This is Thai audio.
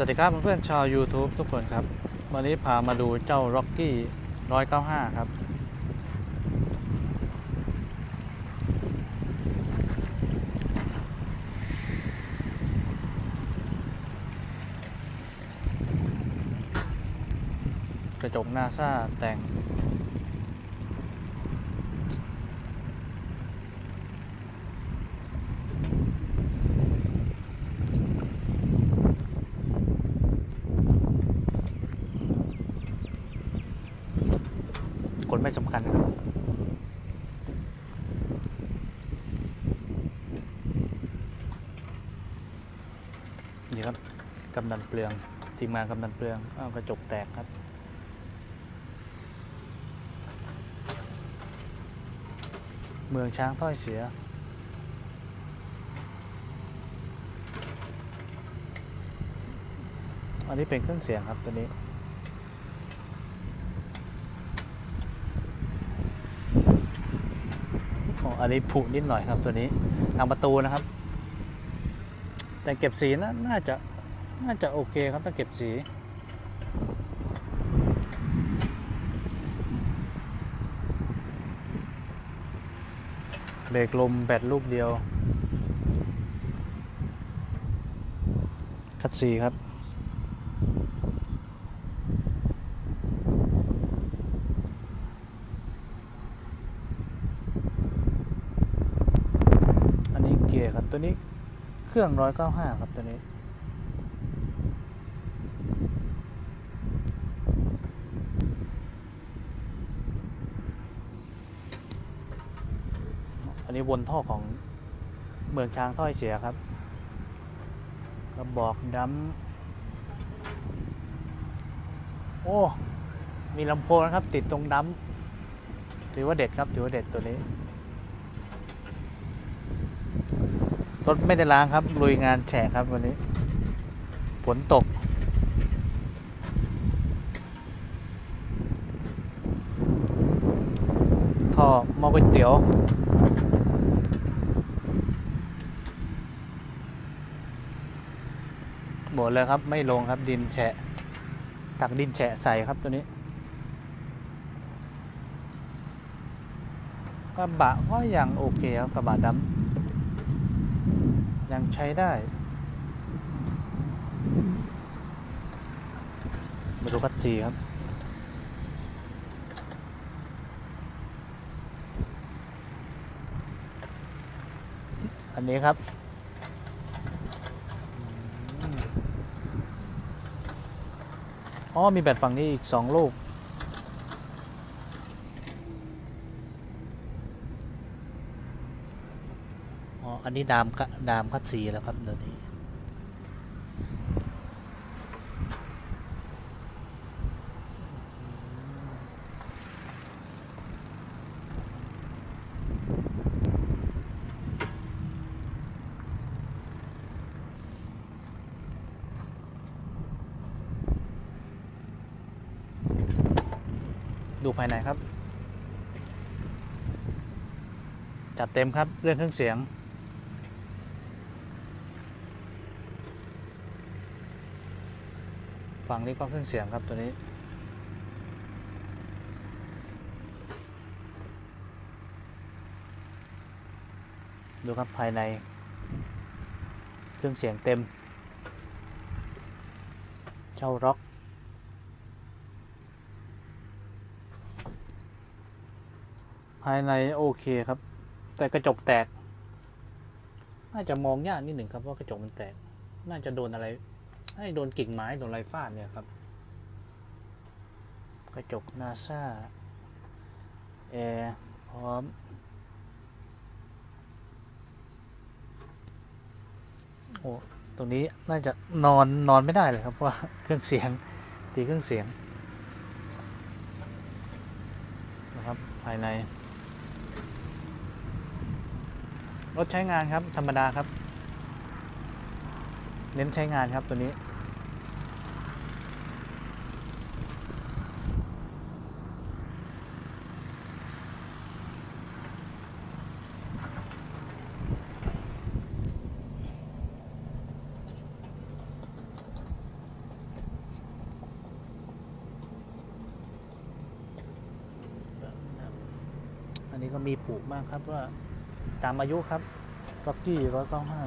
สวัสดีครับเพื่อนๆชาว YouTube ทุกคนครับ วันนี้พามาดูเจ้า Rocky 195 ครับ กระจกหน้าซ่าแต่ง คนไม่สำคัญนะครับนี่ครับกำนันเปลืองทีมงานกำนันเปลืองอ้าวกระจกแตกครับเมืองช้างถ้อยเสีย อันนี้เป็นเครื่องเสียงครับตัวนี้ อันนี้ผุนิดหน่อยครับตัวนี้ทางประตูนะครับ แต่เก็บสีนะน่าจะน่าจะโอเคครับถ้าเก็บสีเบรกลมแบตลูกเดียว คัดสีครับ อัน ตัวนี้เครื่อง195ครับตัวนี้อันนี้วนท่อของเมืองช้างถ้อยเสียครับกระบอกดำโอ้ มีลำโพงนะครับ ติดตรงดำถือว่าเด็ดครับ ถือว่าเด็ดตัวนี้ รถไม่ได้ล้างครับลุยงานแฉะครับวันนี้ฝนตก ท่อมอก๋วยเตี๋ยวหมดเลยครับไม่ลงครับดินแฉะ ตักดินแฉะใส่ครับตัวนี้กระบะก็ยังโอเคครับกระบะดำ ยังใช้ได้มาดูคัดซีครับ อันนี้ครับอ๋อมีแบตฝั่งนี้อีกสองลูก อ๋อ อันนี้ดามกดามคัดสีแล้วครับเดี๋ยวนี้ดูภายในครับ จัดเต็มครับเรื่องเครื่องเสียง ฝั่งนี้ก็เครื่องเสียงครับตัวนี้ ดูครับภายใน เครื่องเสียงเต็ม เจ้าร็อกภายในโอเคครับ แต่กระจกแตก น่าจะมองยากนิดหนึ่งครับว่ากระจกมันแตก น่าจะโดนอะไร ให้โดนกิ่งไม้โดนไรฟาดเนี่ยครับ กระจกนาซาแอร์พร้อม โอ้ตรงนี้น่าจะนอนนอนไม่ได้เลยครับ เพราะว่าเครื่องเสียงตีเครื่องเสียงนะครับภายใน รถใช้งานครับ ธรรมดาครับ เน้นใช้งานครับตัวนี้ อันนี้ก็มีผูกบ้างครับว่าตามอายุครับล็อกกี้ร้อยเก้าห้า